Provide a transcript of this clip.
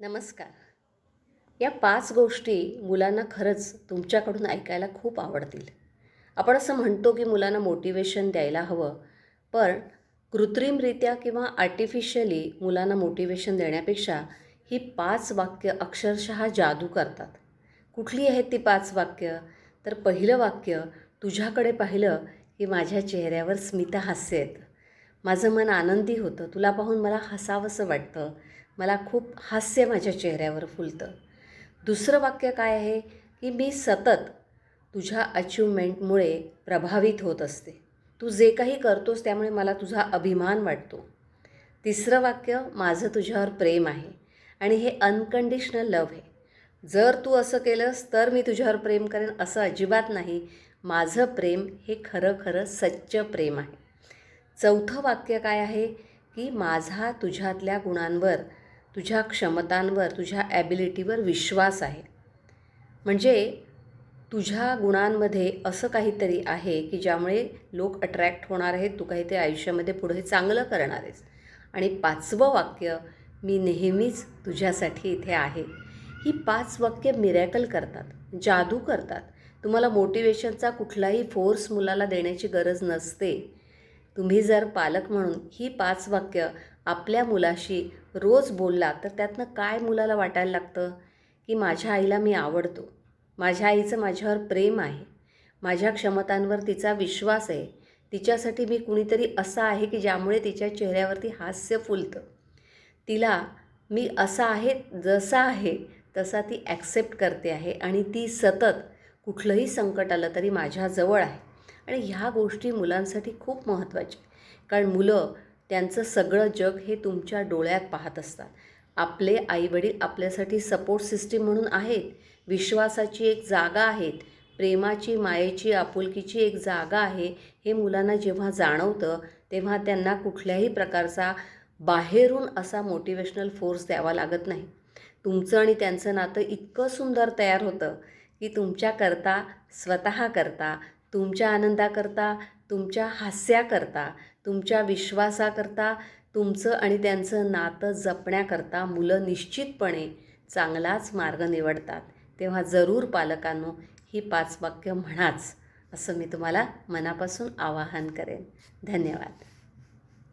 नमस्कार. या पाच गोष्टी मुलांना खरंच तुमच्याकडून ऐकायला खूप आवडतील. आपण असं म्हणतो की मुलांना मोटिवेशन द्यायला हवं पण कृत्रिमरित्या किंवा आर्टिफिशियली मुलांना मोटिवेशन देण्यापेक्षा ही पाच वाक्य अक्षरशः जादू करतात. कुठली आहेत ती पाच वाक्य? तर पहिलं वाक्य तुझ्याकडे पाहिलं की माझ्या चेहऱ्यावर स्मितहास्य येतं. माझं मन आनंदी होतं. तुला पाहून मला हसावंसं वाटतं. मला खूप हास्य माझ्या चेहऱ्यावर फुलतं. दुसरं वाक्य काय आहे? की मी सतत तुझ्या अचिव्हमेंटमुळे प्रभावित होत असते. तू जे काही करतोस त्यामुळे मला तुझा अभिमान वाटतो. तिसरं वाक्य माझं तुझ्यावर प्रेम आहे आणि हे अनकंडिशनल लव्ह आहे. जर तू असं केलंस तर मी तुझ्यावर प्रेम करेन असं अजिबात नाही. माझं प्रेम हे खरं खरं सच्च प्रेम आहे. चौथं वाक्य काय आहे? की माझा तुझ्यातल्या गुणांवर तुझ्या क्षमतांवर तुझ्या ॲबिलिटीवर विश्वास आहे. म्हणजे तुझ्या गुणांमध्ये असं काहीतरी आहे की ज्यामुळे लोक अट्रॅक्ट होणार आहेत तू काहीतरी आयुष्यामध्ये पुढे चांगलं करणार आहेस. आणि पाचवं वाक्य मी नेहमीच तुझ्यासाठी इथे आहे. ही पाच वाक्य मिरॅकल करतात जादू करतात. तुम्हाला मोटिवेशनचा कुठलाही फोर्स मुलाला देण्याची गरज नसते. तुम्ही जर पालक म्हणून ही पाच वाक्य आपल्या मुलाशी रोज बोलला तर त्यातनं काय मुलाला वाटायला लागतं? की माझ्या आईला मी आवडतो. माझ्या आईचं माझ्यावर प्रेम आहे. माझ्या क्षमतांवर तिचा विश्वास आहे. तिच्यासाठी मी कुणीतरी असं आहे की ज्यामुळे तिच्या चेहऱ्यावरती हास्य फुलतं. तिला मी असा आहे जसा आहे तसा ती ॲक्सेप्ट करते आहे आणि ती सतत कुठलंही संकट आलं तरी माझ्याजवळ आहे. आणि ह्या गोष्टी मुलांसाठी खूप महत्त्वाच्या कारण मुलं त्यांचं सगळं जग हे तुमच्या डोळ्यात पाहत असतात. आपले आईवडील आपल्यासाठी सपोर्ट सिस्टीम म्हणून आहेत. विश्वासाची एक जागा आहेत प्रेमाची मायेची आपुलकीची एक जागा आहे. हे मुलांना जेव्हा जाणवतं तेव्हा त्यांना कुठल्याही प्रकारचा बाहेरून असा मोटिवेशनल फोर्स द्यावा लागत नाही. तुमचं आणि त्यांचं नातं इतकं सुंदर तयार होतं की तुमच्याकरता स्वतः करता तुमच्या आनंदाकरता तुमच्या हास्याकरता तुमच्या विश्वासाकरता तुमचं आणि त्यांचं नातं जपण्याकरता मुलं निश्चितपणे चांगलाच मार्ग निवडतात. तेव्हा जरूर पालकांनो ही पाच वाक्य म्हणाच असं मी तुम्हाला मनापासून आवाहन करेन. धन्यवाद.